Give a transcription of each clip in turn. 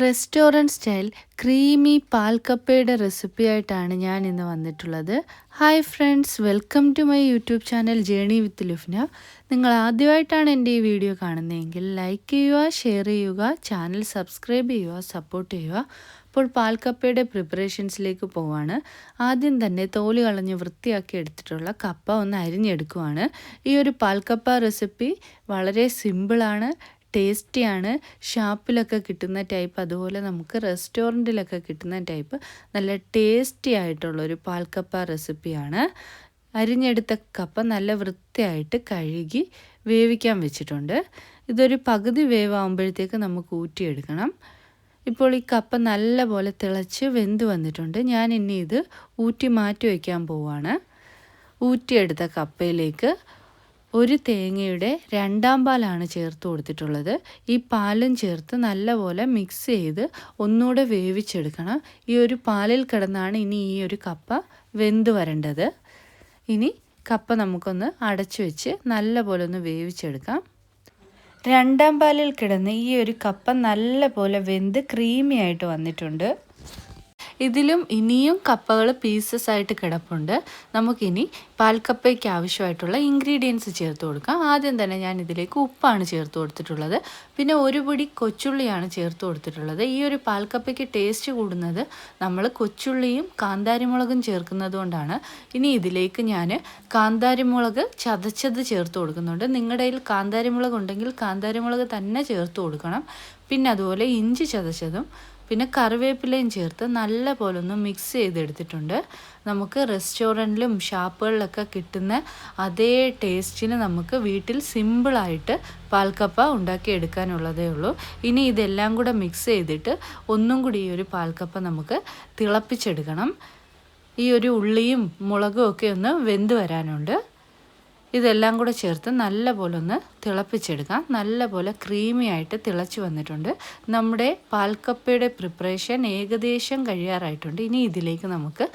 Restaurant style creamy പാൽക്കപ്പയുടെ recipe ആയിട്ടാണ് ഞാൻ ഇന്ന് വന്നിട്ടുള്ളത്. Hi friends welcome to my YouTube channel journey with Lufna നിങ്ങൾ ആദ്യമായിട്ടാണ് എന്റെ ഈ വീഡിയോ കാണുന്നതെങ്കിൽ ലൈക്ക് ചെയ്യുക ഷെയർ ചെയ്യുക ചാനൽ സബ്സ്ക്രൈബ് ചെയ്യുക സപ്പോർട്ട് ചെയ്യുക. അപ്പോൾ പാൽക്കപ്പയുടെ പ്രിപ്പറേഷൻസിലേക്ക് പോവാണ്. ആദ്യം തന്നെ തോൽ കളഞ്ഞ് വൃത്തിയാക്കി എടുത്തിട്ടുള്ള കപ്പ ഒന്ന് അരിഞ്ഞെടുക്കുവാണ്. ഈ ഒരു പാൽക്കപ്പ റെസിപ്പി വളരെ സിമ്പിളാണ് ടേസ്റ്റിയാണ് ഷാപ്പിലൊക്കെ കിട്ടുന്ന ടൈപ്പ് അതുപോലെ നമുക്ക് റെസ്റ്റോറന്റിലൊക്കെ കിട്ടുന്ന ടൈപ്പ് നല്ല ടേസ്റ്റി ആയിട്ടുള്ളൊരു പാൽക്കപ്പ റെസിപ്പിയാണ്. അരിഞ്ഞെടുത്ത കപ്പ നല്ല വൃത്തിയായിട്ട് കഴുകി വേവിക്കാൻ വെച്ചിട്ടുണ്ട്. ഇതൊരു പകുതി വേവാകുമ്പോഴത്തേക്ക് നമുക്ക് ഊറ്റിയെടുക്കണം. ഇപ്പോൾ ഈ കപ്പ നല്ലപോലെ തിളച്ച് വെന്ത് വന്നിട്ടുണ്ട്. ഞാൻ ഇനി ഇത് ഊറ്റി മാറ്റി വയ്ക്കാൻ പോവാണ്. ഊറ്റിയെടുത്ത കപ്പയിലേക്ക് ഒരു തേങ്ങയുടെ രണ്ടാം പാലാണ് ചേർത്ത് കൊടുത്തിട്ടുള്ളത്. ഈ പാലും ചേർത്ത് നല്ലപോലെ മിക്സ് ചെയ്ത് ഒന്നുകൂടെ വേവിച്ചെടുക്കണം. ഈ ഒരു പാലിൽ കിടന്നാണ് ഇനി ഈ ഒരു കപ്പ വെന്ത് വരേണ്ടത്. ഇനി കപ്പ നമുക്കൊന്ന് അടച്ചു വെച്ച് നല്ലപോലെ ഒന്ന് വേവിച്ചെടുക്കാം. രണ്ടാം പാലിൽ കിടന്ന് ഈ ഒരു കപ്പ നല്ലപോലെ വെന്ത് ക്രീമി ആയിട്ട് വന്നിട്ടുണ്ട്. ഇതിലും ഇനിയും കപ്പകൾ പീസസ് ആയിട്ട് കിടപ്പുണ്ട്. നമുക്കിനി പാൽക്കപ്പയ്ക്ക് ആവശ്യമായിട്ടുള്ള ഇൻഗ്രീഡിയൻസ് ചേർത്ത് കൊടുക്കാം. ആദ്യം തന്നെ ഞാൻ ഇതിലേക്ക് ഉപ്പാണ് ചേർത്ത് കൊടുത്തിട്ടുള്ളത്. പിന്നെ ഒരു പിടി കൊച്ചുള്ളിയാണ് ചേർത്ത് കൊടുത്തിട്ടുള്ളത്. ഈ ഒരു പാൽക്കപ്പയ്ക്ക് ടേസ്റ്റ് കൂടുന്നത് നമ്മൾ കൊച്ചുള്ളിയും കാന്താരിമുളകും ചേർക്കുന്നത് കൊണ്ടാണ്. ഇനി ഇതിലേക്ക് ഞാൻ കാന്താരിമുളക് ചതച്ചത് ചേർത്ത് കൊടുക്കുന്നുണ്ട്. നിങ്ങളുടെ കയ്യിൽ കാന്താരിമുളക് ഉണ്ടെങ്കിൽ കാന്താരിമുളക് തന്നെ ചേർത്ത് കൊടുക്കണം. പിന്നെ അതുപോലെ ഇഞ്ചി ചതച്ചതും പിന്നെ കറിവേപ്പിലയും ചേർത്ത് നല്ല പോലെ ഒന്ന് മിക്സ് ചെയ്തെടുത്തിട്ടുണ്ട്. നമുക്ക് റെസ്റ്റോറന്റിലും ഷാപ്പുകളിലൊക്കെ കിട്ടുന്ന അതേ ടേസ്റ്റിന് നമുക്ക് വീട്ടിൽ സിമ്പിളായിട്ട് പാൽക്കപ്പ ഉണ്ടാക്കി എടുക്കാനുള്ളതേ ഉള്ളൂ. ഇനി ഇതെല്ലാം കൂടെ മിക്സ് ചെയ്തിട്ട് ഒന്നും കൂടി ഈ ഒരു പാൽക്കപ്പ നമുക്ക് തിളപ്പിച്ചെടുക്കണം. ഈ ഒരു ഉള്ളിയും മുളകും ഒക്കെ ഒന്ന് വെന്ത് വരാനുണ്ട്. ഇതെല്ലാം കൂടെ ചേർത്ത് നല്ലപോലെ ഒന്ന് തിളപ്പിച്ചെടുക്കാം. നല്ലപോലെ ക്രീമി ആയിട്ട് തിളച്ച് വന്നിട്ടുണ്ട്. നമ്മുടെ പാൽക്കപ്പയുടെ പ്രിപ്പറേഷൻ ഏകദേശം കഴിയാറായിട്ടുണ്ട്. ഇനി ഇതിലേക്ക് നമുക്ക്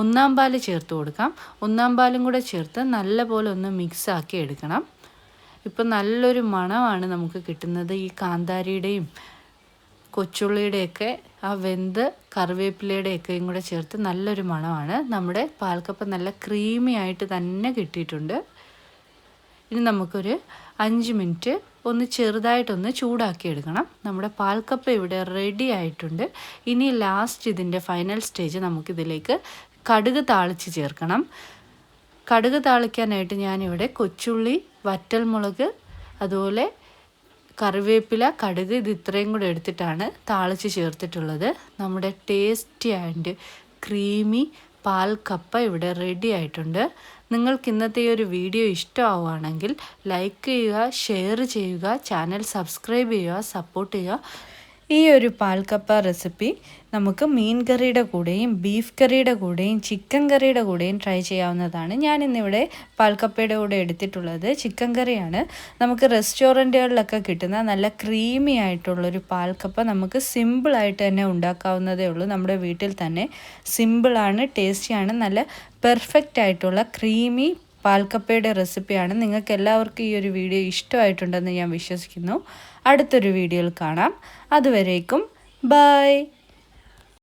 ഒന്നാം പാൽ ചേർത്ത് കൊടുക്കാം. ഒന്നാം പാലും കൂടെ ചേർത്ത് നല്ലപോലെ ഒന്ന് മിക്സ് ആക്കി എടുക്കണം. ഇപ്പം നല്ലൊരു മണമാണ് നമുക്ക് കിട്ടുന്നത് ഈ കാന്താരിയുടെയും കൊച്ചുള്ളിയുടെയൊക്കെ ആ വെന്ത് കറിവേപ്പിലയുടെയൊക്കെയും കൂടെ ചേർത്ത് നല്ലൊരു മണമാണ്. നമ്മുടെ പാൽക്കപ്പ നല്ല ക്രീമി ആയിട്ട് തന്നെ കിട്ടിയിട്ടുണ്ട്. ഇനി നമുക്കൊരു അഞ്ച് മിനിറ്റ് ഒന്ന് ചെറുതായിട്ടൊന്ന് ചൂടാക്കി എടുക്കണം നമ്മുടെ പാൽക്കപ്പ ഇവിടെ റെഡി ആയിട്ടുണ്ട്. ഇനി ലാസ്റ്റ് ഇതിന്റെ ഫൈനൽ സ്റ്റേജ് നമുക്കിതിലേക്ക് കടുക് താളിച്ച് ചേർക്കണം. കടുക് താളിക്കാനായിട്ട് ഞാനിവിടെ കൊച്ചുള്ളി വറ്റൽമുളക് അതുപോലെ കറിവേപ്പില കടുക് ഇത് ഇത്രയും കൂടെ എടുത്തിട്ടാണ് താളിച്ച് ചേർത്തിട്ടുള്ളത്. നമ്മുടെ ടേസ്റ്റി ആൻഡ് ക്രീമി പാൽ കപ്പ ഇവിടെ റെഡി ആയിട്ടുണ്ട്. നിങ്ങൾക്ക് ഇന്നത്തെ ഈ ഒരു വീഡിയോ ഇഷ്ടമാവുകയാണെങ്കിൽ ലൈക്ക് ചെയ്യുക ഷെയർ ചെയ്യുക ചാനൽ സബ്സ്ക്രൈബ് ചെയ്യുക സപ്പോർട്ട് ചെയ്യുക. ഈ ഒരു പാൽക്കപ്പ റെസിപ്പി നമുക്ക് മീൻ കറിയുടെ കൂടെയും ബീഫ് കറിയുടെ കൂടെയും ചിക്കൻ കറിയുടെ കൂടെയും ട്രൈ ചെയ്യാവുന്നതാണ്. ഞാൻ ഇന്നിവിടെ പാൽക്കപ്പയുടെ കൂടെ എടുത്തിട്ടുള്ളത് ചിക്കൻ കറിയാണ്. നമുക്ക് റെസ്റ്റോറന്റുകളിലൊക്കെ കിട്ടുന്ന നല്ല ക്രീമി ആയിട്ടുള്ളൊരു പാൽക്കപ്പ നമുക്ക് സിമ്പിളായിട്ട് തന്നെ ഉണ്ടാക്കാവുന്നതേ ഉള്ളൂ. നമ്മുടെ വീട്ടിൽ തന്നെ സിമ്പിളാണ് ടേസ്റ്റിയാണ് നല്ല പെർഫെക്റ്റ് ആയിട്ടുള്ള ക്രീമി പാൽക്കപ്പയുടെ റെസിപ്പിയാണ്. നിങ്ങൾക്ക് എല്ലാവർക്കും ഈ ഒരു വീഡിയോ ഇഷ്ടമായിട്ടുണ്ടെന്ന് ഞാൻ വിശ്വസിക്കുന്നു. അടുത്തൊരു വീഡിയോയിൽ കാണാം. അതുവരേക്കും ബൈ.